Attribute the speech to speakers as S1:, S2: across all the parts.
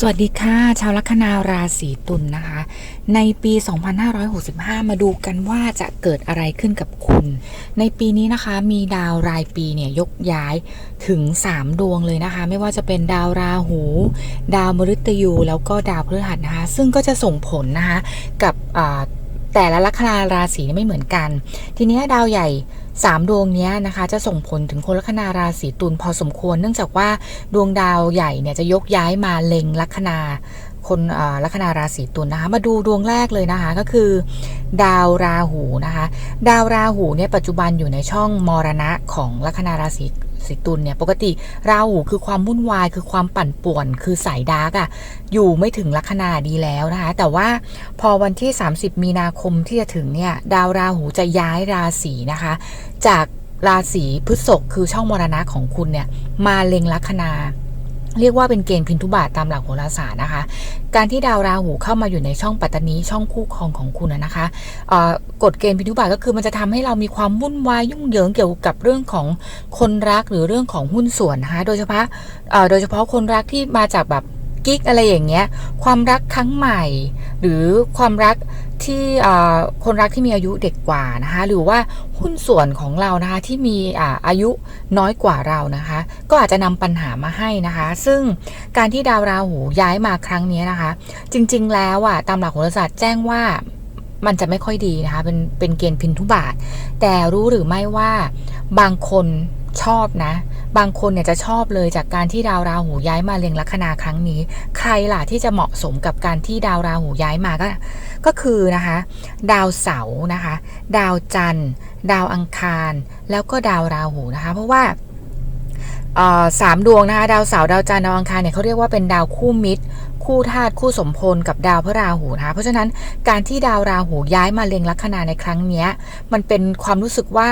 S1: สวัสดีค่ะ ชาวลัคนาราศีตุลนนะคะ ในปี 2565 มาดูกันว่าจะเกิดอะไรขึ้นกับคุณ ในปีนี้นะคะมีดาวรายปีเนี่ยยกย้ายถึง 3 ดวงเลยนะคะ ไม่ว่าจะเป็นดาวราหู ดาวมฤตยู แล้วก็ดาวพฤหัสนะคะ ซึ่งก็จะส่งผลนะคะ กับแต่ละลัคนาราศีไม่เหมือนกัน ทีนี้ดาวใหญ่ 3 ดวงนี้นะคะ จะส่งผลถึงคนลัคนาราศีตุลพอสมควร เนื่องจากว่าดวงดาวใหญ่เนี่ยจะยกย้ายมาเล็งลัคนาคนอ่าลัคนาราศีตุลนะคะมาดูดวงแรกเลยนะคะก็คือ ดาวราหูนะคะ ดาวราหูเนี่ยปัจจุบันอยู่ในช่องมรณะของลัคนาราศี สีตุลเนี่ยปกติราหูคือความวุ่นวายคือความปั่นป่วน คือสายดาร์กอะอยู่ไม่ถึงลัคนาดีแล้วนะคะ แต่ว่าพอวันที่ 30 มีนาคมที่จะถึงเนี่ยดาวราหูจะย้ายราศีนะคะ จากราศีพฤษภคือช่องมรณะของคุณเนี่ยมาเล็งลัคนา เรียกว่าเป็นเกณฑ์พินทุบาทตามหลักโหราศาสตร์นะคะ การที่ดาวราหูเข้ามาอยู่ในช่องปัตตานีช่องคู่ครองของคุณนะคะกฎเกณฑ์พินทุบาทก็คือมันจะทำให้เรามีความวุ่นวายยุ่งเหยิงเกี่ยวกับเรื่องของคนรักหรือเรื่องของหุ้นส่วนนะคะโดยเฉพาะโดยเฉพาะคนรักที่มาจากแบบ กิ๊กอะไรอย่างเงี้ย ความรักครั้งใหม่ หรือความรักที่คนรักที่มีอายุเด็กกว่านะคะหรือว่าหุ้นส่วนของเรานะคะที่มีอาอายุน้อยกว่าเรานะคะ ก็อาจจะนำปัญหามาให้นะคะ ซึ่งการที่ดาวราหูย้ายมาครั้งนี้นะคะ จริง ๆ แล้วอะตามหลักโหราศาสตร์แจ้งว่ามันจะไม่ค่อยดีนะคะ เป็นเป็นเกณฑ์พินทุบาท แต่รู้หรือไม่ว่าบางคนชอบนะ บางคนเนี่ยจะชอบเลยจากการที่ดาวราหูย้ายมาเล็งลัคนาครั้งนี้ ใครล่ะที่จะเหมาะสมกับการที่ดาวราหูย้ายมาก็ก็คือนะคะ ดาวเสาร์นะคะ ดาวจันทร์ ดาวอังคาร แล้วก็ดาวราหูนะคะ เพราะว่าเออสามดวงนะคะดาวเสาร์ดาวจันทร์ดาวอังคารเนี่ยเขาเรียกว่าเป็นดาวคู่มิตร คู่ธาตุคู่สมพลกับดาวพระราหูนะคะเพราะฉะนั้นการที่ดาวราหูย้ายมาเล็งลัคนาในครั้งนี้มันเป็นความรู้สึกว่า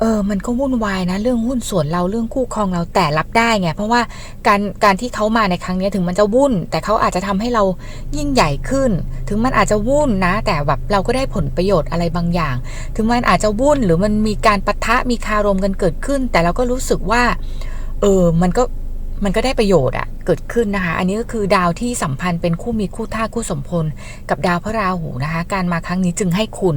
S1: เออ มันก็วุ่นวายนะ เรื่องหุ้นส่วนเราเรื่องคู่ครองเราแต่รับได้ไง เพราะว่าการการที่เขามาในครั้งนี้ถึงมันจะวุ่น แต่เขาอาจจะทำให้เรายิ่งใหญ่ขึ้น ถึงมันอาจจะวุ่นนะ แต่แบบเราก็ได้ผลประโยชน์อะไรบางอย่าง ถึงมันอาจจะวุ่นหรือมันมีการปะทะมีคารมกันเกิดขึ้น แต่เราก็รู้สึกว่า เออ มันก็ มันก็ได้ประโยชน์อะเกิดขึ้นนะคะ อันนี้ก็คือดาวที่สัมพันธ์เป็นคู่มีคู่ท่าคู่สมพล กับดาวพระราหูนะคะ การมาครั้งนี้จึงให้คุณ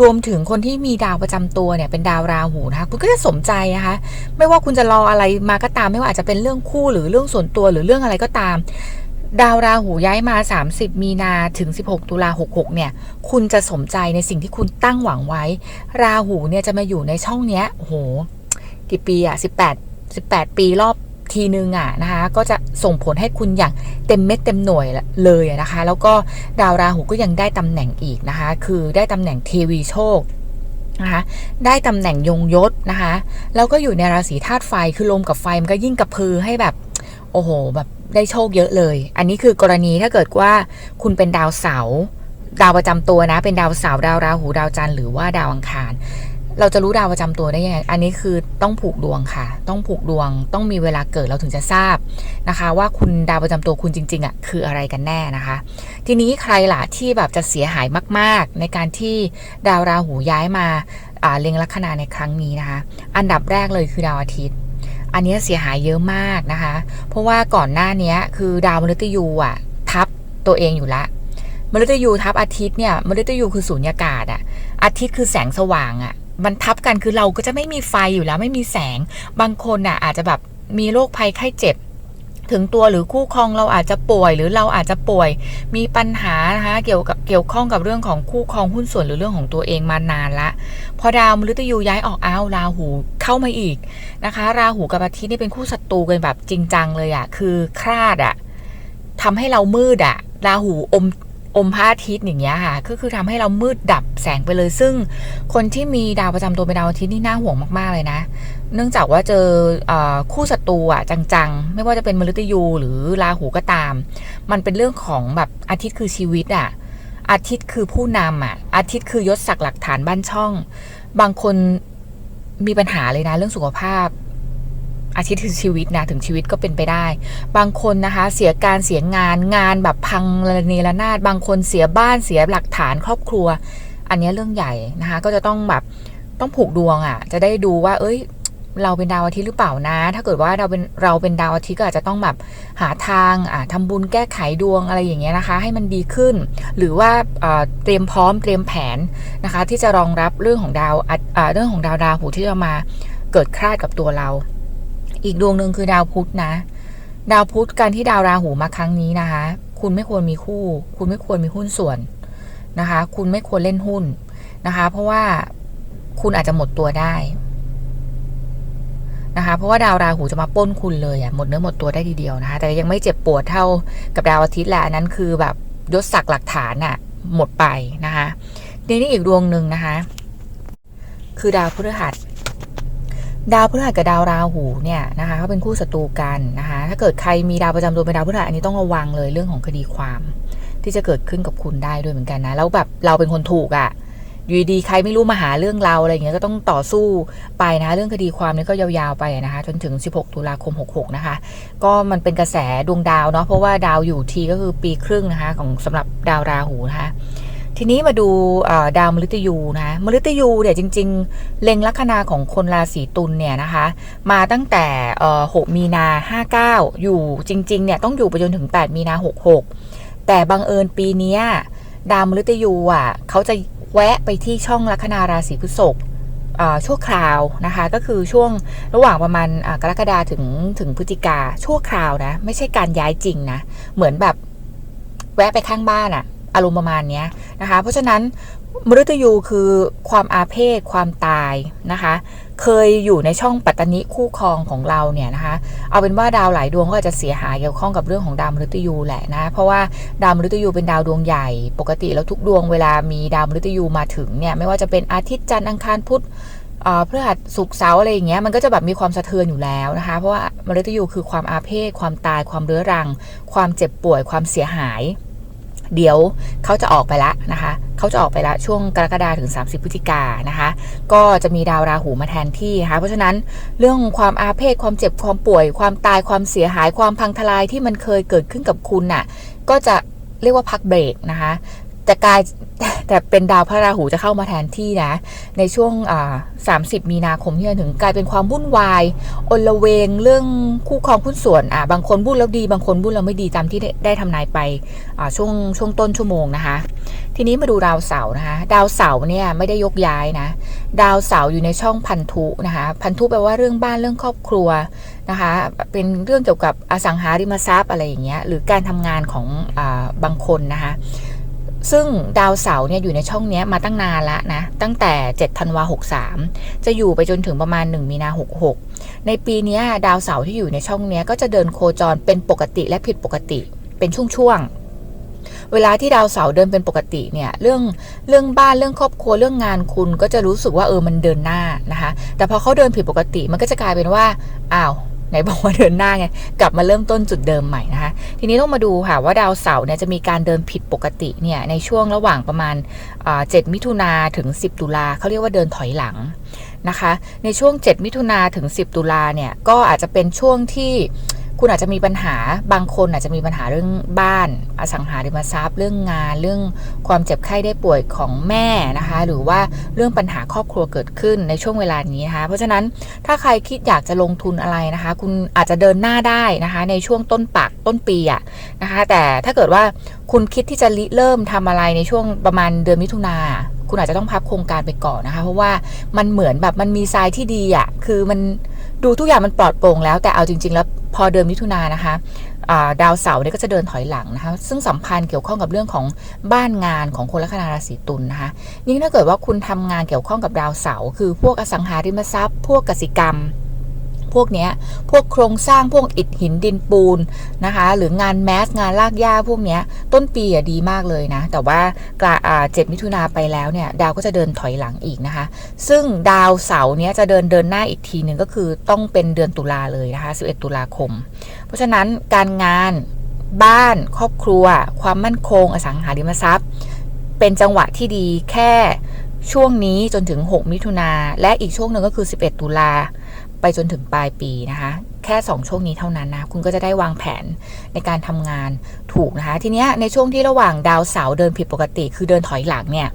S1: รวมถึงคนที่มีดาวประจำตัวเนี่ยเป็นดาวราหูนะคะ คุณก็จะสมใจนะคะ ไม่ว่าคุณจะรออะไรมาก็ตาม ไม่ว่าอาจจะเป็นเรื่องคู่หรือเรื่องส่วนตัวหรือเรื่องอะไรก็ตาม ดาวราหูย้ายมา 30 มีนาถึง 16 ตุลา66 เนี่ย คุณจะสมใจในสิ่งที่คุณตั้งหวังไว้ ราหูเนี่ยจะมาอยู่ในช่องเนี้ยโอ้โหกี่ปีอะ18 18 ปีรอบ ทีนึงอะนะคะก็จะส่งผลให้คุณอย่างเต็มเม็ดเต็มหน่วยเลยนะคะ แล้วก็ดาวราหูก็ยังได้ตำแหน่งอีกนะคะ คือได้ตำแหน่งเทวีโชคนะคะได้ตำแหน่งยงยศนะคะแล้วก็อยู่ในราศีธาตุไฟคือลมกับไฟมันก็ยิ่งกระพือให้แบบโอ้โหแบบได้โชคเยอะเลย อันนี้คือกรณีถ้าเกิดว่าคุณเป็นดาวเสาร์ดาวประจำตัวนะ เป็นดาวเสาร์ดาวราหูดาวจันทร์หรือว่าดาวอังคาร เราจะรู้ดาวประจำตัวได้ยังไง อันนี้คือต้องผูกดวงค่ะ ต้องผูกดวง ต้องมีเวลาเกิดเราถึงจะทราบนะคะ ว่าคุณดาวประจำตัวคุณจริงๆอะคืออะไรกันแน่นะคะ ทีนี้ใครล่ะที่แบบจะเสียหายมากๆ ในการที่ดาวราหูย้ายมาอ่าเล็งลัคนาในครั้งนี้นะคะ อันดับแรกเลยคือดาวอาทิตย์ อันนี้เสียหายเยอะมากนะคะ เพราะว่าก่อนหน้านี้คือดาวมฤตยูอะทับตัวเองอยู่ละมฤตยูทับอาทิตย์เนี่ยมฤตยูคือสูญญากาศอะอาทิตย์คือแสงสว่างอะ มันทับกันคือเราก็จะไม่มีไฟอยู่แล้วไม่มีแสง บางคนน่ะอาจจะแบบมีโรคภัยไข้เจ็บ ถึงตัวหรือคู่ครองเราอาจจะป่วย หรือเราอาจจะป่วย มีปัญหานะคะเกี่ยวกับเกี่ยวข้องกับเรื่องของคู่ครองหุ้นส่วนหรือเรื่องของตัวเองมานานละ พอดาวมฤตยูย้ายออกอ้าวราหูเข้ามาอีกนะคะ ราหูกับอาทิตย์นี่เป็นคู่ศัตรูกันแบบจริงจังเลยอะ่ะคือคลาดอะ่ะทำให้เรามืดอะ่ะราหูอม อมพระอาทิตย์อย่างเงี้ยค่ะก็คือทำให้เรามืดดับแสงไปเลย ซึ่งคนที่มีดาวประจำตัวเป็นดาวอาทิตย์นี่น่าห่วงมากๆเลยนะ เนื่องจากว่าเจอออคู่ศัตรูอะจังๆ ไม่ว่าจะเป็นมฤตยูหรือราหูก็ตาม มันเป็นเรื่องของแบบอาทิตย์คือชีวิตอะอาทิตย์คือผู้นำอะ อาทิตย์คือยศศักดิ์หลักฐานบ้านช่อง บางคนมีปัญหาเลยนะเรื่องสุขภาพ อาทิตย์คือชีวิตนะถึงชีวิตก็เป็นไปได้ บางคนนะคะเสียการเสียงานงานแบบพังระเนระนาดบางคนเสียบ้านเสียหลักฐานครอบครัว อันนี้เรื่องใหญ่นะคะ ก็จะต้องแบบต้องผูกดวงอะ่ะ จะได้ดูว่า เอ้ย เราเป็นดาวอาทิตย์หรือเปล่านะ ถ้าเกิดว่าเราเป็นเราเป็นดาวอาทิตย์ก็อาจจะต้องแบบหาทางอ่าทำบุญแก้ไขดวงอะไรอย่างเงี้ยนะคะ ให้มันดีขึ้น หรือว่าเตรียมพร้อมเตรียมแผนนะคะ ที่จะรองรับเรื่องของดาวอ่าเรื่องของดาวราวหูที่จะมาเกิดคลาดกับตัวเรา อีกดวงหนึ่งคือดาวพุธนะ ดาวพุธการที่ดาวราหูมาครั้งนี้นะคะ คุณไม่ควรมีคู่ คุณไม่ควรมีหุ้นส่วนนะคะ คุณไม่ควรเล่นหุ้นนะคะ เพราะว่าคุณอาจจะหมดตัวได้นะคะ เพราะว่าดาวราหูจะมาป้นคุณเลยอะหมดเนื้อหมดตัวได้ทีเดียวนะคะ แต่ยังไม่เจ็บปวดเท่ากับดาวอาทิตย์แหละอันนั้นคือแบบยศศักดิ์หลักฐานอะหมดไปนะคะทีนี้อีกดวงหนึ่งนะคะ คือดาวพฤหัส ดาวพฤหัสกับดาวราหูเนี่ยนะคะเขาเป็นคู่ศัตรูกันนะคะถ้าเกิดใครมีดาวประจำตัวเป็นดาวพฤหัสอันนี้ต้องระวังเลยเรื่องของคดีความ ที่จะเกิดขึ้นกับคุณได้ด้วยเหมือนกันนะแล้วแบบเราเป็นคนถูกอะ่ะอยู่ดีใครไม่รู้มาหาเรื่องเราอะไรอย่างเงี้ยก็ต้องต่อสู้ไปนะเรื่องคดีความนี้ก็ยาวๆไปนะคะจนถึง 16 ตุลาคม 66 นะคะ ก็มันเป็นกระแสดวงดาวเนาะเพราะว่าดาวอยู่ทีก็คือปีครึ่งนะคะของสำหรับดาวราหูนะคะ ทีนี้มาดูดาวมฤตยูนะมฤตยูเนี่ยจริง ๆ เล็งลัคนาของคนราศีตุลเนี่ยนะคะ มาตั้งแต่6มีนา 59 อยู่จริง ๆ เนี่ยต้องอยู่ไปจนถึง 8 มีนา 66 แต่บังเอิญปีนี้ดาวมฤตยูอะเขาจะแวะไปที่ช่องลัคนาราศีพฤษภชั่วคราวนะคะ ก็คือช่วงระหว่างประมาณกรกฎาถึงถึงพฤศจิกาชั่วคราวนะ ไม่ใช่การย้ายจริงนะ เหมือนแบบแวะไปข้างบ้านอะ อารมณ์ประมาณนี้นะคะ เพราะฉะนั้นมฤตยูคือความอาเพศความตายนะคะ เคยอยู่ในช่องปัตตนิคู่ครองของเราเนี่ยนะคะ เอาเป็นว่าดาวหลายดวงก็จะเสียหายเกี่ยวข้องกับเรื่องของดาวมฤตยูแหละนะ เพราะว่าดาวมฤตยูเป็นดาวดวงใหญ่ ปกติแล้วทุกดวงเวลามีดาวมฤตยูมาถึงเนี่ยไม่ว่าจะเป็นอาทิตย์จันทร์อังคารพุธเพื่อหัดสุกเสาอะไรอย่างเงี้ยมันก็จะแบบมีความสะเทือนอยู่แล้วนะคะ เพราะว่ามฤตยูคือความอาเพศความตาย ความเรื้อรัง ความเจ็บป่วยความเสียหาย เดี๋ยวเขาจะออกไปละนะคะเขาจะออกไปละช่วงกรกฎาถึง 30พฤศจิกานะคะ ก็จะมีดาวราหูมาแทนที่นะคะเพราะฉะนั้นเรื่องความอาเพศความเจ็บความป่วย ความตายความเสียหายความพังทลายที่มันเคยเกิดขึ้นกับคุณน่ะก็จะเรียกว่าพักเบรกนะคะ แต่กลายแต่เป็นดาวพระราหูจะเข้ามาแทนที่นะ ในช่วงสามสิบมีนาคมที่จะถึงกลายเป็นความวุ่นวายอนลเวงเรื่องคู่ครองหุ้นส่วนอ่าบางคนบุญแล้วดี บางคนบุญแล้วไม่ดีตามที่ได้ไดทำนายไปอ่าช่วงช่วงต้นชั่วโมงนะคะ ทีนี้มาดูดาวเสาร์นะคะ ดาวเสาร์เนี่ยไม่ได้ยกย้ายนะ ดาวเสาร์อยู่ในช่องพันธุนะคะ พันธุแปลว่าเรื่องบ้านเรื่องครอบครัวนะคะ เป็นเรื่องเกี่ยวกับอสังหาริมทรัพย์อะไรอย่างเงี้ยหรือการทำงานของอบางคนนะคะ ซึ่งดาวเสาร์เนี่ยอยู่ในช่องนี้มาตั้งนานล้วนะ ตั้งแต่ 7 ธันวา 63 จะอยู่ไปจนถึงประมาณ 1 มีนา 66 ในปีนี้ดาวเสาร์ที่อยู่ในช่องนี้ก็จะเดินโคจรเป็นปกติและผิดปกติ เป็นช่วงๆ เวลาที่ดาวเสาร์เดินเป็นปกติเนี่ยเรื่องเรื่องบ้านเรื่องครอบครัวเรื่องงานคุณก็จะรู้สึกว่าเออมันเดินหน้านะคะ แต่พอเขาเดินผิดปกติมันก็จะกลายเป็นว่าอ้าว ไหนบอกว่าเดินหน้าไง กลับมาเริ่มต้นจุดเดิมใหม่นะคะ ทีนี้ต้องมาดูค่ะว่าดาวเสาร์เนี่ยจะมีการเดินผิดปกติเนี่ยในช่วงระหว่างประมาณเจ็ดมิถุนาถึง 10 ตุลาเขาเรียกว่าเดินถอยหลังนะคะ ในช่วง 7 มิถุนาถึง 10 ตุลาเนี่ยก็อาจจะเป็นช่วงที่ คุณอาจจะมีปัญหาบางคนอาจจะมีปัญหาเรื่องบ้าน อสังหาริมทรัพย์ เรื่องงาน เรื่องความเจ็บไข้ได้ป่วยของแม่นะคะ หรือว่าเรื่องปัญหาครอบครัวเกิดขึ้นในช่วงเวลานี้นะคะ เพราะฉะนั้นถ้าใครคิดอยากจะลงทุนอะไรนะคะ คุณอาจจะเดินหน้าได้นะคะ ในช่วงต้นปักต้นปีอะนะคะ แต่ถ้าเกิดว่าคุณคิดที่จะริเริ่มทำอะไรในช่วงประมาณเดือนมิถุนาคุณอาจจะต้องพับโครงการไปก่อนนะคะ เพราะว่ามันเหมือนแบบมันมีทรายที่ดีอะคือมัน ดูทุกอย่างมันปลอดโปร่งแล้วแต่เอาจริง ๆ แล้วพอเดินมิถุนานะคะดาวเสาร์เนี่ยก็จะเดินถอยหลังนะคะ ซึ่งสัมพันธ์เกี่ยวข้องกับเรื่องของบ้านงานของคนลัคนาราศีตุลนนะคะยิ่งถ้าเกิดว่าคุณทำงานเกี่ยวข้องกับดาวเสาร์คือพวกอสังหาริมทรัพย์ พวกกสิกรรม พวกนี้พวกโครงสร้างพวกอิฐหินดินปูนนะคะ หรืองานแมสงานลากหญ้าพวกนี้ต้นปีอะดีมากเลยนะ แต่ว่ากลาเจ็ดมิถุนาไปแล้วเนี่ย ดาวก็จะเดินถอยหลังอีกนะคะ ซึ่งดาวเสาร์เนี้ยจะเดินเดินหน้าอีกทีหนึ่งก็คือต้องเป็นเดือนตุลาเลยนะคะ 11 ตุลาคม เพราะฉะนั้นการงานบ้านครอบครัว ความมั่นคงอสังหาริมทรัพย์ เป็นจังหวะที่ดีแค่ช่วงนี้จนถึง 6 มิถุนาและอีกช่วงหนึ่งก็คือ 11 ตุลา ไปจนถึงปลายปีนะคะ แค่ 2 ช่วงนี้เท่านั้นนะ คุณก็จะได้วางแผนในการทำงานถูกนะคะ ทีเนี้ยในช่วงที่ระหว่างดาวเสาร์เดินผิดปกติ คือเดินถอยหลังเนี่ย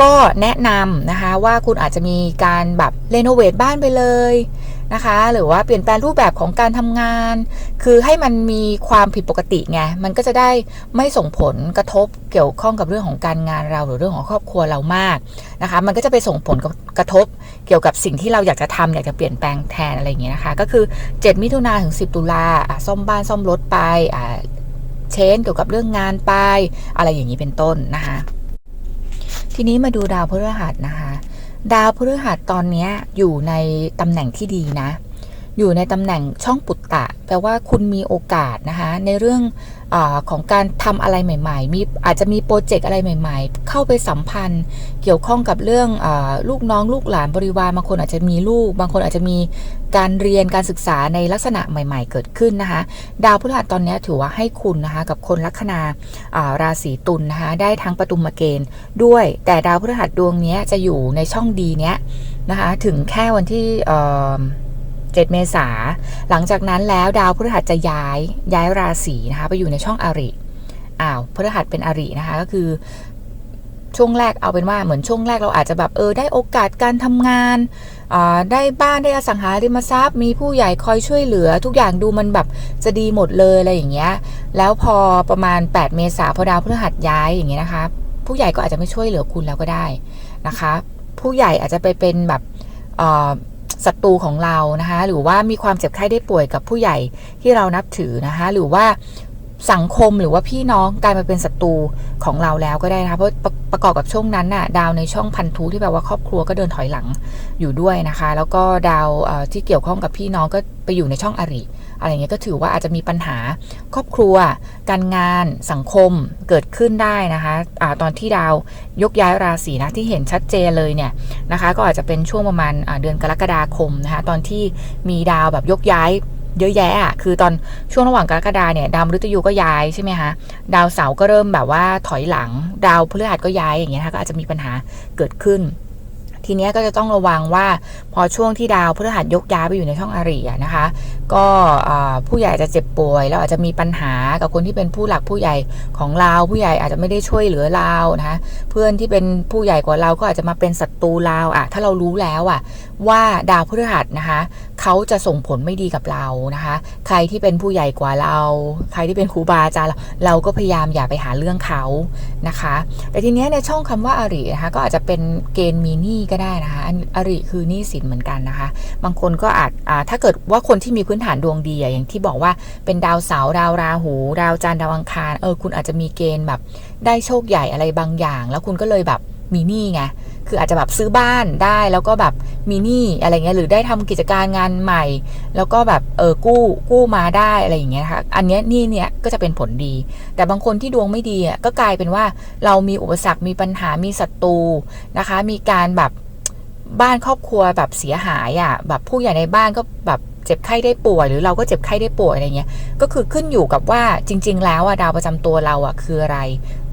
S1: ก็แนะนำนะคะว่าคุณอาจจะมีการแบบเรโนเวทบ้านไปเลย นะคะ หรือว่าเปลี่ยนแปลงรูปแบบของการทำงาน คือให้มันมีความผิดปกติไง มันก็จะได้ไม่ส่งผลกระทบเกี่ยวข้องกับเรื่องของการงานเราหรือเรื่องของครอบครัวเรามากนะคะ มันก็จะไปส่งผลกระทบเกี่ยวกับสิ่งที่เราอยากจะทำอยากจะเปลี่ยนแปลงแทนอะไรอย่างเงี้ยนะคะ ก็คือ 7 มิถุนาถึง 10 ตุลาอะซ่อมบ้านซ่อมรถไปอ่าเชนเกี่ยวกับเรื่องงานไป อะไรอย่างนี้เป็นต้นนะคะ ทีนี้มาดูดาวพฤหัสนะคะ ดาวพฤหัสตอนนี้อยู่ในตำแหน่งที่ดีนะ อยู่ในตำแหน่งช่องปุตตะ แปลว่าคุณมีโอกาสนะคะ ในเรื่อง อของการทำอะไรใหม่ ๆ มีอาจจะมีโปรเจกต์อะไรใหม่ ๆ เข้าไปสัมพันธ์เกี่ยวข้องกับเรื่องอลูกน้องลูกหลานบริวารบางคนอาจจะมีลูก บางคนอาจจะมีการเรียนการศึกษาในลักษณะใหม่ ๆ เกิดขึ้นนะคะ ดาวพฤหัสตอนนี้ถือว่าให้คุณนะคะกับคนลัคนาาราศีตุลนนะคะได้ทั้งประตุมเกณฑ์ด้วย แต่ดาวพฤหัสดวงนี้จะอยู่ในช่องดีเนี้ยนะคะถึงแค่วันที่ 7 เมษาหลังจากนั้นแล้วดาวพฤหัสจะย้ายย้ายราศีนะคะไปอยู่ในช่องอริอ้าวพฤหัสเป็นอรินะคะก็คือช่วงแรกเอาเป็นว่าเหมือนช่วงแรกเราอาจจะแบบเออได้โอกาสการทำงานได้บ้านได้อสังหาริมทรัพย์ มีผู้ใหญ่คอยช่วยเหลือ ทุกอย่างดูมันแบบจะดีหมดเลยอะไรอย่างเงี้ยแล้วพอประมาณ 8 เมษาพอดาวพฤหัสย้ายอย่างเงี้ยนะคะผู้ใหญ่ก็อาจจะไม่ช่วยเหลือคุณแล้วก็ได้นะคะ ผู้ใหญ่อาจจะไปเป็นแบบ ศัตรูของเรานะคะหรือว่ามีความเจ็บไข้ได้ป่วยกับผู้ใหญ่ที่เรานับถือนะคะหรือว่าสังคมหรือว่าพี่น้องกลายมาเป็นศัตรูของเราแล้วก็ได้นะคะเพราะประประกอบกับช่วงนั้นน่ะดาวในช่องพันธุที่แปลว่าครอบครัวก็เดินถอยหลังอยู่ด้วยนะคะ แล้วก็ดาวที่เกี่ยวข้องกับพี่น้องก็ไปอยู่ในช่องอริอะไรเงี้ยก็ถือว่าอาจจะมีปัญหาครอบครัว การงานสังคมเกิดขึ้นได้นะคะอะตอนที่ดาวยกย้ายราศีนะที่เห็นชัดเจนเลยเนี่ย นะคะ ก็อาจจะเป็นช่วงประมาณเดือนกรกฎาคมนะคะ ตอนที่มีดาวแบบยกย้ายเยอะแยะอะคือตอนช่วงระหว่างกรกฎาเนี่ยดาวมฤตยูก็ย้ายใช่ไหมคะดาวเสาร์ก็เริ่มแบบว่าถอยหลัง ดาวพฤหัสก็ย้ายอย่างเงี้ยนะคะก็อาจจะมีปัญหาเกิดขึ้น ทีเนี้ยก็จะต้องระวังว่าพอช่วงที่ดาวพฤหัสยกย้ายไปอยู่ในช่องอารีนะคะก็ผู้ใหญ่จะเจ็บป่วย แล้วอาจจะมีปัญหากับคนที่เป็นผู้หลักผู้ใหญ่ของเราผู้ใหญ่อาจจะไม่ได้ช่วยเหลือเรานะคะเพื่อนที่เป็นผู้ใหญ่กว่าเราก็อาจจะมาเป็นศัตรูเราอะถ้าเรารู้แล้วอะว่าดาวพฤหัสนะคะเขาจะส่งผลไม่ดีกับเรานะคะ ใครที่เป็นผู้ใหญ่กว่าเรา ใครที่เป็นครูบาอาจารย์เราก็พยายามอย่าไปหาเรื่องเขานะคะ แต่ทีเนี้ยในช่องคำว่าอารินะคะก็อาจจะเป็นเกณฑ์มีหนี้ก็ได้นะคะอาริคือหนี้สินเหมือนกันนะคะ บางคนก็อาจอถ้าเกิดว่าคนที่มีพื้นื้นฐานดวงดีอะอย่างที่บอกว่าเป็นดาวเสาร์ดาวราหู ดาวจันทร์ดาวอังคารเออคุณอาจจะมีเกณฑ์แบบ ได้โชคใหญ่อะไรบางอย่าง แล้วคุณก็เลยแบบมีหนี้ไงคืออาจจะแบบซื้อบ้านได้แล้วก็แบบมีหนี้อะไรเงี้ยหรือได้ทำกิจการงานใหม่ แล้วก็แบบเออกู้กู้มาได้อะไรอย่างเงี้ยค่ะอันเนี้ยหนี่เนี่ยก็จะเป็นผลดี แต่บางคนที่ดวงไม่ดีอะก็กลายเป็นว่าเรามีอุปสรรคมีปัญหามีศัตรูนะคะ มีการแบบบ้านครอบครัวแบบเสียหายอะแบบผู้ใหญ่ในบ้านก็แบบ เจ็บไข้ได้ป่วย หรือเราก็เจ็บไข้ได้ป่วยอะไรเงี้ย ก็คือขึ้นอยู่กับว่าจริง ๆ แล้วอะดาวประจำตัวเราอะคืออะไร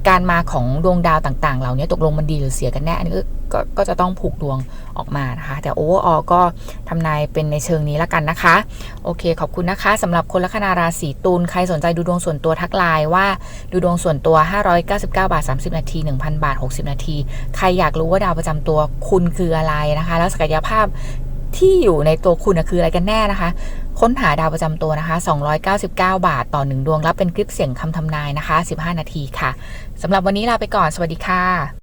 S1: การมาของดวงดาวต่าง ๆ เหล่านี้ตกลงมันดีหรือเสียกันแน่อันนี้ก็ก็จะต้องผูกดวงออกมานะคะ แต่โอเวอร์ออก็ทำนายเป็นในเชิงนี้ละกันนะคะ โอเค ขอบคุณนะคะสำหรับคนลัคนาราศีตุลใครสนใจดูดวงส่วนตัวทักไลน์ว่าดูดวงส่วนตัว 599 บาท 30 นาที 1,000 บาท 60 นาที ใครอยากรู้ว่าดาวประจำตัวคุณคืออะไรนะคะ แล้วศักยภาพ ที่อยู่ในตัวคุณคืออะไรกันแน่นะคะ ค้นหาดาวประจำตัวนะคะ 299 บาท ต่อ 1 ดวง รับเป็นคลิปเสียงคำทำนายนะคะ 15 นาทีค่ะสำหรับวันนี้ลาไปก่อน สวัสดีค่ะ